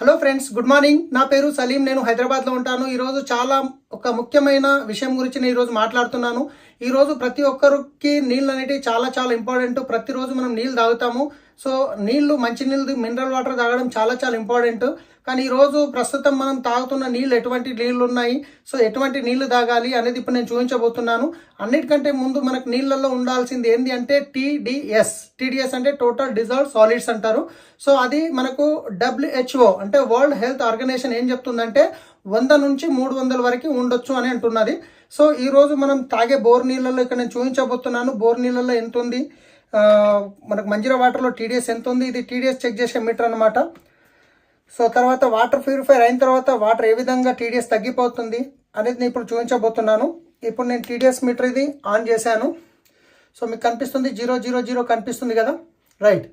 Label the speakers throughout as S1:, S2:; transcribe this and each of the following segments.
S1: Hello friends good morning. నా పేరు సలీం. నేను హైదరాబాద్లో ఉంటాను. ఈరోజు చాలా ఒక ముఖ్యమైన విషయం గురించి నేను ఈరోజు మాట్లాడుతున్నాను. ఈరోజు ప్రతి ఒక్కరికి నీళ్ళు అనేటివి చాలా చాలా ఇంపార్టెంట్. ప్రతిరోజు మనం నీళ్ళు తాగుతాము. సో నీళ్ళు మంచి నీళ్ళు మినరల్ వాటర్ తాగడం చాలా చాలా ఇంపార్టెంట్. కానీ ఈరోజు ప్రస్తుతం మనం తాగుతున్న నీళ్ళు ఎటువంటి నీళ్ళు ఉన్నాయి? సో ఎటువంటి నీళ్ళు తాగాలి అనేది ఇప్పుడు నేను చూపించబోతున్నాను. అన్నిటికంటే ముందు మనకు నీళ్ళల్లో ఉండాల్సింది ఏంటి అంటే టీడీఎస్. టీడీఎస్ అంటే టోటల్ డిజాల్వ్ సాలిడ్స్ అంటారు. సో అది మనకు డబ్ల్యూహెచ్ఓ అంటే వరల్డ్ హెల్త్ ఆర్గనైజేషన్ ఏం చెప్తుందంటే వంద నుంచి మూడు వందల వరకు ఉండొచ్చు అని అంటున్నది. సో ఈ రోజు మనం తాగే బోర్ నీళ్ళల్లో ఇక్కడ నేను చూపించబోతున్నాను. బోర్ నీళ్ళల్లో ఎంత ఉంది మనకు మంజీరా వాటర్లో టీడీఎస్ ఎంత ఉంది ఇది టీడీఎస్ చెక్ చేసే మీటర్ అనమాట సో తర్వాత వాటర్ ప్యూరిఫైర్ అయిన తర్వాత వాటర్ ఏ విధంగా టీడీఎస్ తగ్గిపోతుంది అనేది నేను ఇప్పుడు చూపించబోతున్నాను. ఇప్పుడు నేను టీడీఎస్ మీటర్ ఇది ఆన్ చేశాను. సో మీకు కనిపిస్తుంది జీరో జీరో జీరో కనిపిస్తుంది కదా? రైట్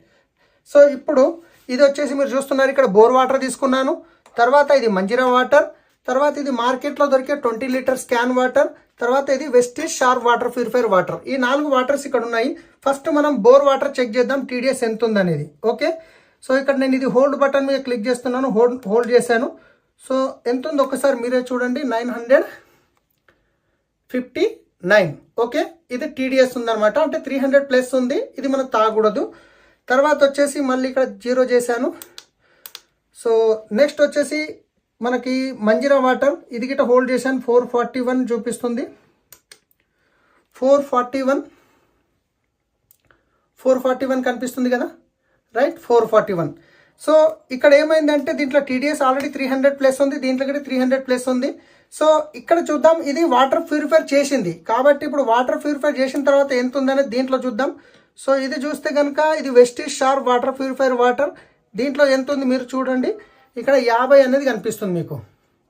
S1: సో ఇప్పుడు ఇది వచ్చేసి మీరు చూస్తున్నారు ఇక్కడ బోర్ వాటర్ తీసుకున్నాను. తర్వాత ఇది మంజీరా వాటర్. తర్వాత ఇది మార్కెట్లో దొరికే ట్వంటీ లీటర్ స్కాన్ వాటర్. తర్వాత ఇది Vestige sharp water purifier water. ఈ నాలుగు వాటర్స్ ఇక్కడ ఉన్నాయి. ఫస్ట్ మనం బోర్ వాటర్ చెక్ చేద్దాం టీడీఎస్ ఎంత ఉందనేది. ఓకే? సో ఇక్కడ నేను ఇది హోల్డ్ బటన్ మీద క్లిక్ చేస్తున్నాను హోల్డ్ హోల్డ్ చేశాను. సో ఎంత ఉంది ఒకసారి మీరే చూడండి nine hundred fifty nine. Okay? ఇది టీడీఎస్ ఉందనమాట అంటే త్రీ హండ్రెడ్ ప్లస్ ఉంది ఇది మనం తాగకూడదు తర్వాత వచ్చేసి మళ్ళీ ఇక్కడ జీరో చేశాను. సో నెక్స్ట్ వచ్చేసి మనకి మంజీరా వాటర్ ఇది గిట్ట హోల్డ్ చేశాను ఫోర్ ఫార్టీ వన్ చూపిస్తుంది. Four forty one four forty one కనిపిస్తుంది కదా? Right? Four forty one so ఇక్కడ ఏమైందంటే దీంట్లో TDS already three hundred plus ఉంది. దీంట్లో కూడా త్రీ హండ్రెడ్ ప్లస్ ఉంది. సో ఇక్కడ చూద్దాం ఇది వాటర్ ప్యూరిఫైర్ చేసింది. కాబట్టి ఇప్పుడు వాటర్ ప్యూరిఫైర్ చేసిన తర్వాత ఎంత ఉందనేది దీంట్లో చూద్దాం. సో ఇది చూస్తే కనుక ఇది Vestige sharp water purifier water దీంట్లో ఎంత ఉంది మీరు చూడండి. ఇక్కడ యాభై అనేది కనిపిస్తుంది మీకు.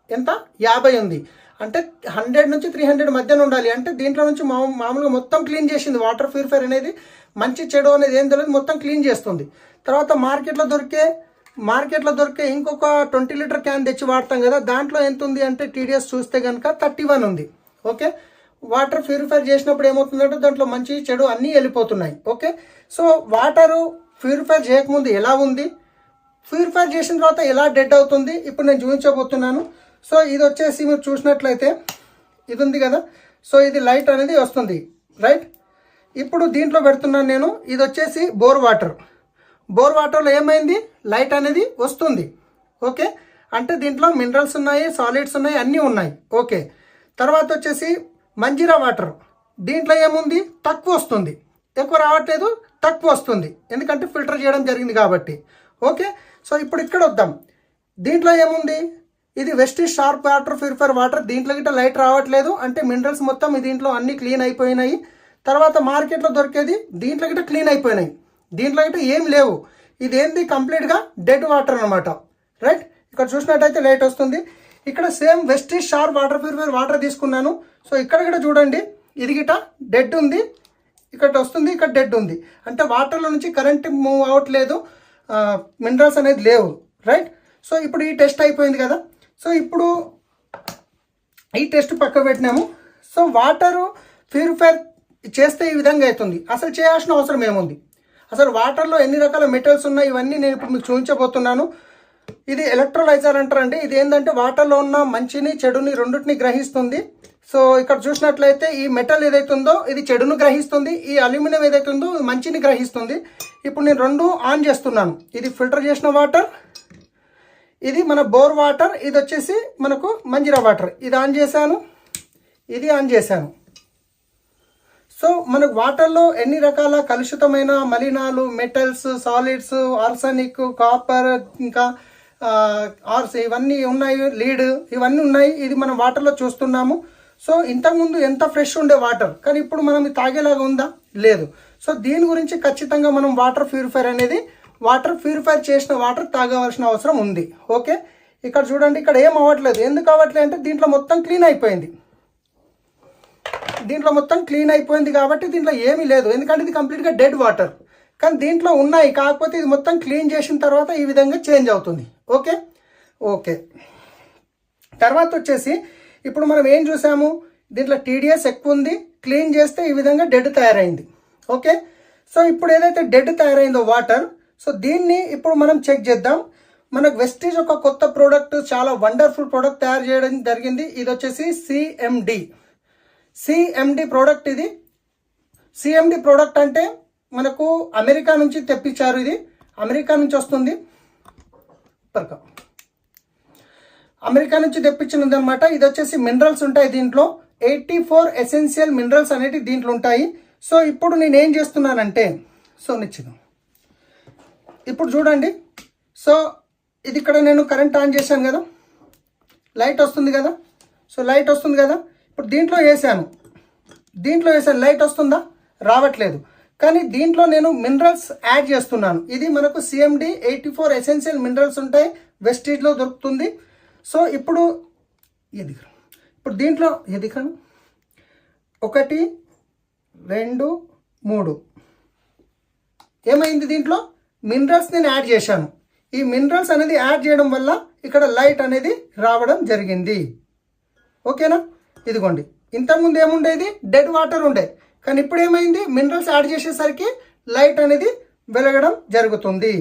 S1: ఎంత? యాభై ఉంది. అంటే హండ్రెడ్ నుంచి త్రీ హండ్రెడ్ మధ్యన ఉండాలి. అంటే దీంట్లో నుంచి మా మామూలుగా మొత్తం క్లీన్ చేసింది. వాటర్ ప్యూరిఫైర్ అనేది మంచి చెడు అనేది ఏం తెలియదు. మొత్తం క్లీన్ చేస్తుంది. తర్వాత మార్కెట్లో దొరికే మార్కెట్లో దొరికే ఇంకొక ట్వంటీ లీటర్ క్యాన్ తెచ్చి వాడతాం కదా. దాంట్లో ఎంత ఉంది అంటే టీడీఎస్ చూస్తే కనుక థర్టీ వన్ ఉంది. ఓకే? వాటర్ ప్యూరిఫైర్ చేసినప్పుడు ఏమవుతుందంటే దాంట్లో మంచి చెడు అన్నీ వెళ్ళిపోతున్నాయి. ఓకే? సో వాటరు ప్యూరిఫైర్ చేయకముందు ఎలా ఉంది? ప్యూరిఫైర్ చేసిన తర్వాత ఎలా డెడ్ అవుతుంది? ఇప్పుడు నేను చూపించబోతున్నాను. సో ఇది వచ్చేసి మీరు చూసినట్లయితే ఇది ఉంది కదా. సో ఇది లైట్ అనేది వస్తుంది. రైట్? ఇప్పుడు దీంట్లో పెడుతున్నాను నేను. ఇది వచ్చేసి బోర్ వాటర్. బోర్ వాటర్లో ఏమైంది? లైట్ అనేది వస్తుంది. ఓకే? అంటే దీంట్లో మినరల్స్ ఉన్నాయి సాలిడ్స్ ఉన్నాయి అన్నీ ఉన్నాయి. ఓకే? తర్వాత వచ్చేసి మంజీరా వాటర్. దీంట్లో ఏముంది? తక్కువ వస్తుంది. ఎక్కువ రావట్లేదు తక్కువ వస్తుంది. ఎందుకంటే ఫిల్టర్ చేయడం జరిగింది కాబట్టి. ఓకే? సో ఇప్పుడు ఇక్కడ వద్దాం దీంట్లో ఏముంది? ఇది Vestige sharp water purifier water. దీంట్లో గిట్ట లైట్ రావట్లేదు. అంటే మినరల్స్ మొత్తం దీంట్లో అన్ని క్లీన్ అయిపోయినాయి. తర్వాత మార్కెట్లో దొరికేది దీంట్లో గిట్ట క్లీన్ అయిపోయినాయి. దీంట్లో గిట్ట ఏం లేవు. ఇది ఏంది కంప్లీట్గా డెడ్ వాటర్ అనమాట రైట్ ఇక్కడ చూసినట్టయితే లైట్ వస్తుంది. ఇక్కడ same Vestige sharp water purifier water తీసుకున్నాను. సో ఇక్కడ కూడా చూడండి. ఇది గిట్ట డెడ్ ఉంది. ఇక్కడ వస్తుంది ఇక్కడ డెడ్ ఉంది. అంటే వాటర్లో నుంచి కరెంట్ మూవ్ అవ్వట్లేదు మినరల్స్ అనేది లేవు. రైట్ సో ఇప్పుడు ఈ టెస్ట్ అయిపోయింది కదా. సో ఇప్పుడు ఈ టెస్ట్ పక్క పెట్టినాము. సో వాటరు ప్యూరిఫైర్ చేస్తే ఈ విధంగా అవుతుంది. అసలు చేయాల్సిన అవసరం ఏముంది? అసలు వాటర్లో ఎన్ని రకాల మెటల్స్ ఉన్నాయి? ఇవన్నీ నేను ఇప్పుడు మీకు చూపించబోతున్నాను. ఇది ఎలక్ట్రోలైజర్ అంటారండి. ఇది ఏంటంటే వాటర్లో ఉన్న మంచిని చెడుని రెండింటిని గ్రహిస్తుంది. సో ఇక్కడ చూసినట్లయితే ఈ మెటల్ ఏదైతుందో ఇది చెడును గ్రహిస్తుంది. ఈ అల్యూమినియం ఏదైతుందో మంచిని గ్రహిస్తుంది. ఇప్పుడు నేను రెండు ఆన్ చేస్తున్నాను. ఇది ఫిల్టర్ చేసిన వాటర్ ఇది మన బోర్ వాటర్ ఇది వచ్చేసి మనకు మంజీరా వాటర్. ఇది ఆన్ చేశాను ఇది ఆన్ చేశాను. సో మనకు వాటర్లో ఎన్ని రకాల కలుషితమైన మలినాలు మెటల్స్ సాలిడ్స్ ఆర్సనిక్ కాపర్ ఇంకా ఆర్స్ ఇవన్నీ ఉన్నాయి లీడ్ ఇవన్నీ ఉన్నాయి ఇది మనం వాటర్లో చూస్తున్నాము. సో ఇంతకుముందు ఎంత ఫ్రెష్ ఉండే వాటర్? కానీ ఇప్పుడు మనం తాగేలాగా ఉందా? లేదు. సో దీని గురించి ఖచ్చితంగా మనం వాటర్ ప్యూరిఫైర్ అనేది వాటర్ ప్యూరిఫై చేసిన వాటర్ తాగవలసిన అవసరం ఉంది. ఓకే? ఇక్కడ చూడండి ఇక్కడ ఏం అవ్వట్లేదు. ఎందుకు అవ్వట్లేదు అంటే దీంట్లో మొత్తం క్లీన్ అయిపోయింది. దీంట్లో మొత్తం క్లీన్ అయిపోయింది కాబట్టి దీంట్లో ఏమీ లేదు. ఎందుకంటే ఇది కంప్లీట్గా డెడ్ వాటర్. కానీ దీంట్లో ఉన్నాయి. కాకపోతే ఇది మొత్తం క్లీన్ చేసిన తర్వాత ఈ విధంగా చేంజ్ అవుతుంది. ఓకే? ఓకే. తర్వాత వచ్చేసి ఇప్పుడు మనం ఏం చూసాము? దీంట్లో టీడీఎస్ ఎక్కువ ఉంది. క్లీన్ చేస్తే ఈ విధంగా డెడ్ తయారైంది. ఓకే? సో ఇప్పుడు ఏదైతే డెడ్ తయారైందో వాటర్ సో దీన్ని ఇప్పుడు మనం చెక్ చేద్దాం. మనకు వెస్టీజ్ ఒక కొత్త ప్రోడక్ట్ చాలా వండర్ఫుల్ ప్రోడక్ట్ తయారు చేయడం జరిగింది. ఇది వచ్చేసి సిఎండి సిఎండి ప్రోడక్ట్ ఇది. సిఎండి ప్రోడక్ట్ అంటే మనకు అమెరికా నుంచి తెప్పించారు ఇది. అమెరికా నుంచి వస్తుంది. అమెరికా నుంచి తెప్పించినది అనమాట ఇది వచ్చేసి మినరల్స్ ఉంటాయి దీంట్లో. ఎయిటీ ఫోర్ ఎసెన్షియల్ మినరల్స్ అనేటివి దీంట్లో ఉంటాయి. సో ఇప్పుడు నేనేం చేస్తున్నానంటే సో నిశ్చితం ఇప్పుడు చూడండి. సో ఇది ఇక్కడ నేను కరెంట్ ఆన్ చేశాను కదా. లైట్ వస్తుంది కదా. సో లైట్ వస్తుంది కదా. ఇప్పుడు దీంట్లో వేసాను. దీంట్లో వేసాను. లైట్ వస్తుందా? రావట్లేదు. కానీ దీంట్లో నేను మినరల్స్ యాడ్ చేస్తున్నాను. ఇది మనకు CMD eighty four essential minerals ఉంటాయి. వెస్టీజ్లో దొరుకుతుంది. సో ఇప్పుడు ఇది ఇప్పుడు దీంట్లో ఇది ఒకటి రెండు మూడు. ఏమైంది దీంట్లో? మినరల్స్ నేను యాడ్ చేశాను. ఈ మినరల్స్ అనేది యాడ్ చేయడం వల్ల ఇక్కడ లైట్ అనేది రావడం జరిగింది. ఓకేనా? ఇదిగోండి. ఇంతకుముందు ఏముండేది? డెడ్ వాటర్ ఉండే. కానీ ఇప్పుడు ఏమైంది? మినరల్స్ యాడ్ చేసేసరికి లైట్ అనేది వెలగడం జరుగుతుంది.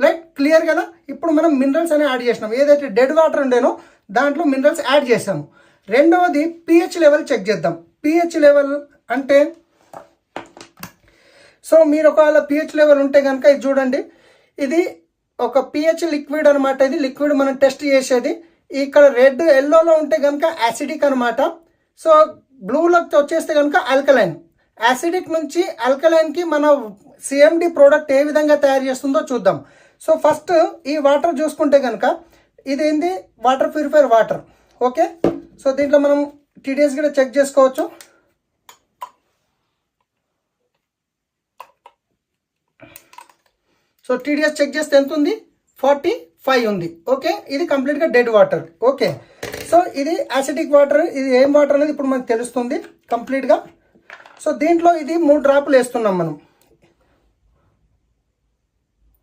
S1: లైట్ క్లియర్ కదా? ఇప్పుడు మనం మినరల్స్ అనేవి యాడ్ చేసినాం. ఏదైతే డెడ్ వాటర్ ఉండేనో దాంట్లో మినరల్స్ యాడ్ చేసాము రెండవది పిహెచ్ లెవెల్ చెక్ చేద్దాం. పిహెచ్ లెవెల్ అంటే సో మీరు ఒకవేళ పిహెచ్ లెవెల్ ఉంటే కనుక ఇది చూడండి. ఇది ఒక పిహెచ్ లిక్విడ్ అనమాట ఇది. లిక్విడ్ మనం టెస్ట్ చేసేది. ఇక్కడ రెడ్ ఎల్లోలో ఉంటే కనుక యాసిడిక్ అనమాట సో బ్లూలోకి వచ్చేస్తే కనుక ఆల్కలైన్ యాసిడిక్ నుంచి ఆల్కలైన్కి మన సిఎండి ప్రోడక్ట్ ఏ విధంగా తయారు చేస్తుందో చూద్దాం. సో ఫస్ట్ ఈ వాటర్ చూసుకుంటే కనుక ఇదేంది water purifier water okay so దీంట్లో మనం టీడీఎస్ కూడా చెక్ చేసుకోవచ్చు. సో టీడీఎస్ చెక్ చేస్తే ఎంత ఉంది ఫార్టీ ఫైవ్ ఉంది. ఓకే ఇది కంప్లీట్గా డెడ్ వాటర్ ఓకే సో ఇది యాసిడిక్ వాటర్ ఇది ఏం వాటర్ అనేది ఇప్పుడు మనకు తెలుస్తుంది. కంప్లీట్గా సో దీంట్లో ఇది మూడు డ్రాపులు వేస్తున్నాం మనం.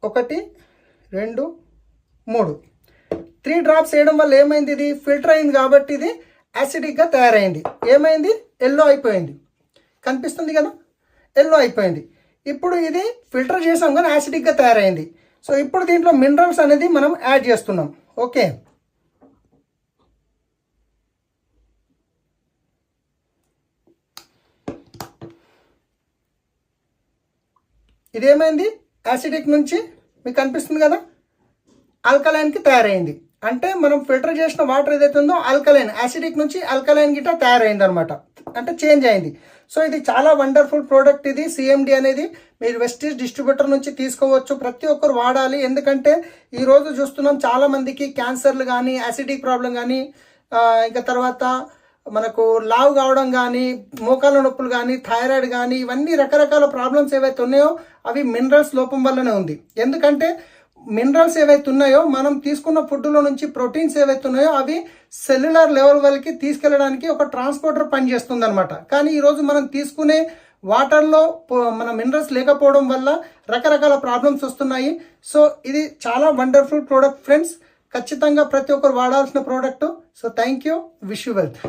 S1: ఒకటి రెండు మూడు. త్రీ డ్రాప్స్ వేయడం వల్ల ఏమైంది ఇది? ఫిల్టర్ అయింది కాబట్టి ఇది యాసిడిక్గా తయారైంది. ఏమైంది? ఎల్లో అయిపోయింది. కనిపిస్తుంది కదా? ఎల్లో అయిపోయింది. ఇప్పుడు ఇది ఫిల్టర్ చేసాం కానీ యాసిడిక్గా తయారైంది. సో ఇప్పుడు దీంట్లో మినరల్స్ అనేది మనం యాడ్ చేస్తున్నాం. ఓకే. ఇదేమైంది? యాసిడిక్ నుంచి మీకు కనిపిస్తుంది కదా? ఆల్కలైన్కి తయారైంది. అంటే మనం ఫిల్టర్ చేసిన వాటర్ ఏదైతే ఉందో ఆల్కలైన్ యాసిడిక్ నుంచి ఆల్కలైన్ గిట్ట తయారైంది అనమాట అంటే చేంజ్ అయింది. సో ఇది చాలా వండర్ఫుల్ ప్రోడక్ట్ ఇది. సిఎండి అనేది మీరు వెస్టీజ్ డిస్ట్రిబ్యూటర్ నుంచి తీసుకోవచ్చు. ప్రతి ఒక్కరు వాడాలి. ఎందుకంటే ఈరోజు చూస్తున్నాం చాలా మందికి క్యాన్సర్లు కానీ యాసిడిక్ ప్రాబ్లం కానీ ఇంకా తర్వాత మనకు లావు కావడం కానీ మోకాల నొప్పులు కానీ థైరాయిడ్ కానీ ఇవన్నీ రకరకాల ప్రాబ్లమ్స్ ఏవైతే ఉన్నాయో అవి మినరల్స్ లోపం వల్లనే ఉంది. ఎందుకంటే మినరల్స్ ఏవైతే ఉన్నాయో మనం తీసుకున్న ఫుడ్లో నుంచి ప్రోటీన్స్ ఏవైతే ఉన్నాయో అవి సెల్యులర్ లెవెల్ వరకు తీసుకెళ్ళడానికి ఒక ట్రాన్స్పోర్టర్ పనిచేస్తుంది అనమాట కానీ ఈరోజు మనం తీసుకునే వాటర్లో మన మినరల్స్ లేకపోవడం వల్ల రకరకాల ప్రాబ్లమ్స్ వస్తున్నాయి. సో ఇది చాలా వండర్ఫుల్ ప్రోడక్ట్ ఫ్రెండ్స్. ఖచ్చితంగా ప్రతి ఒక్కరు వాడాల్సిన product. So thank you wish you wealth.